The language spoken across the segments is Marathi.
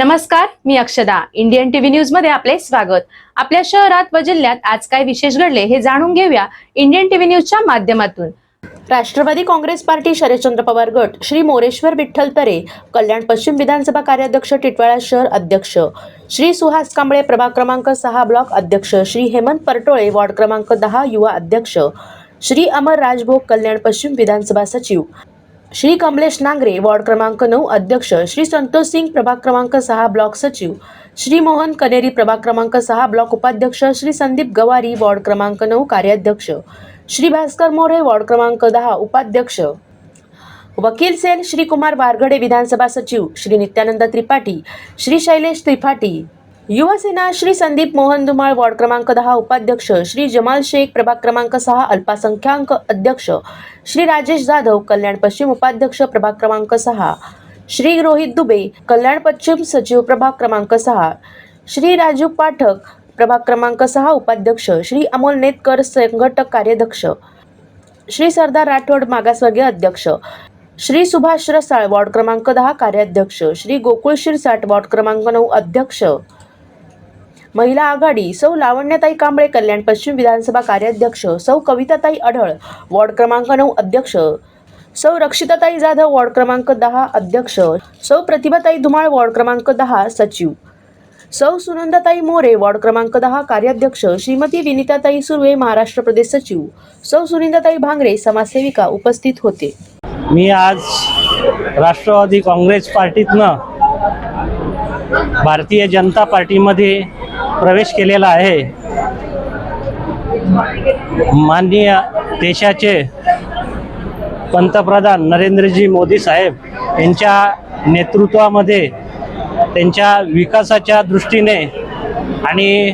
नमस्कार मी अक्षदा. इंडियन टीव्ही न्यूजमध्ये आपले स्वागत. आपल्या शहरात व जिल्ह्यात आज काय विशेष घडले हे जाणून घेऊया इंडियन टीव्ही न्यूजच्या माध्यमातून. राष्ट्रवादी काँग्रेस पार्टी शरदचंद्र पवार गट श्री मोरेश्वर विठ्ठल तरे कल्याण पश्चिम विधानसभा कार्याध्यक्ष टिटवाळा शहर अध्यक्ष श्री सुहास कांबळे प्रभाग क्रमांक सहा ब्लॉक अध्यक्ष श्री हेमंत परटोळे वॉर्ड क्रमांक दहा युवा अध्यक्ष श्री अमर राजभोग कल्याण पश्चिम विधानसभा सचिव श्री कमलेश नांगरे वॉर्ड क्रमांक नऊ अध्यक्ष. श्री संतोष सिंग प्रभाग क्रमांक सहा ब्लॉक सचिव. श्री मोहन कनेरी प्रभाग क्रमांक सहा ब्लॉक उपाध्यक्ष. श्री संदीप गवारी वॉर्ड क्रमांक नऊ कार्याध्यक्ष. श्री भास्कर मोरे वॉर्ड क्रमांक दहा उपाध्यक्ष. वकील सेन श्री कुमार वारगडे विधानसभा सचिव. श्री नित्यानंद त्रिपाठी. श्री शैलेश त्रिपाठी. युवसेना श्री संदीप मोहन धुमाळ वॉर्ड क्रमांक दहा उपाध्यक्ष श्री जमाल शेख प्रभाग क्रमांक सहा अल्पसंख्याक अध्यक्ष श्री राजेश जाधव कल्याण पश्चिम उपाध्यक्ष प्रभाग क्रमांक सहा श्री रोहित दुबे कल्याण पश्चिम सचिव प्रभाग क्रमांक सहा श्री राजू पाठक प्रभाग क्रमांक सहा उपाध्यक्ष श्री अमोल नेतकर संघटक कार्याध्यक्ष श्री सरदार राठोड मागासवर्गीय अध्यक्ष श्री सुभाष रसाळ वॉर्ड क्रमांक दहा कार्याध्यक्ष श्री गोकुळ शिरसाट वॉर्ड क्रमांक नऊ अध्यक्ष महिला आघाडी सौ लावण्यताई कांबळे कल्याण पश्चिम विधानसभा कार्याध्यक्ष सौ कविताताई अढळ वॉर्ड क्रमांक नऊ अध्यक्ष सौ रक्षिताताई जाधव वॉर्ड क्रमांक दहा अध्यक्ष सौ प्रतिभाताई धुमाळ वॉर्ड क्रमांक दहा सचिव सौ सुनंदाताई मोरे वॉर्ड क्रमांक दहा कार्याध्यक्ष श्रीमती विनिताताई सुर्वे महाराष्ट्र प्रदेश सचिव सौ सुनिंदाताई भांगरे समाजसेविका उपस्थित होते. मी आज राष्ट्रवादी काँग्रेस पार्टीतनं भारतीय जनता पार्टीमध्ये प्रवेश केलेला आहे. माननीय देशाचे पंतप्रधान नरेंद्रजी मोदी साहेब यांच्या नेतृत्वामध्ये त्यांच्या विकासाच्या दृष्टीने आणि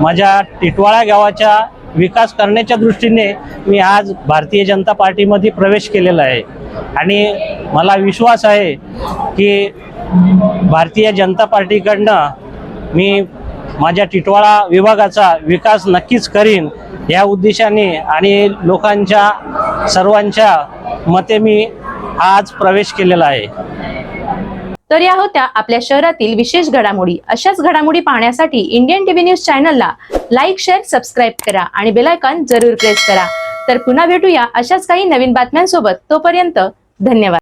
माझ्या टिटवाळा गावाच्या विकास करण्याच्या दृष्टीने मी आज भारतीय जनता पार्टीमध्ये प्रवेश केलेला आहे. आणि मला विश्वास आहे की भारतीय जनता पार्टीकडनं मी माझ्या टिटवाळा विभागाचा विकास नक्कीच करीन या उद्देशाने आणि लोकांच्या सर्वांच्या मते मी आज प्रवेश केलेला आहे. तर या होत्या आपल्या शहरातील विशेष घडामोडी. अशाच घडामोडी पाहण्यासाठी इंडियन टीव्ही न्यूज चॅनलला लाईक शेअर सबस्क्राईब करा आणि बेल जरूर प्रेस करा. तर पुन्हा भेटूया अशाच काही नवीन बातम्यांसोबत. तोपर्यंत धन्यवाद.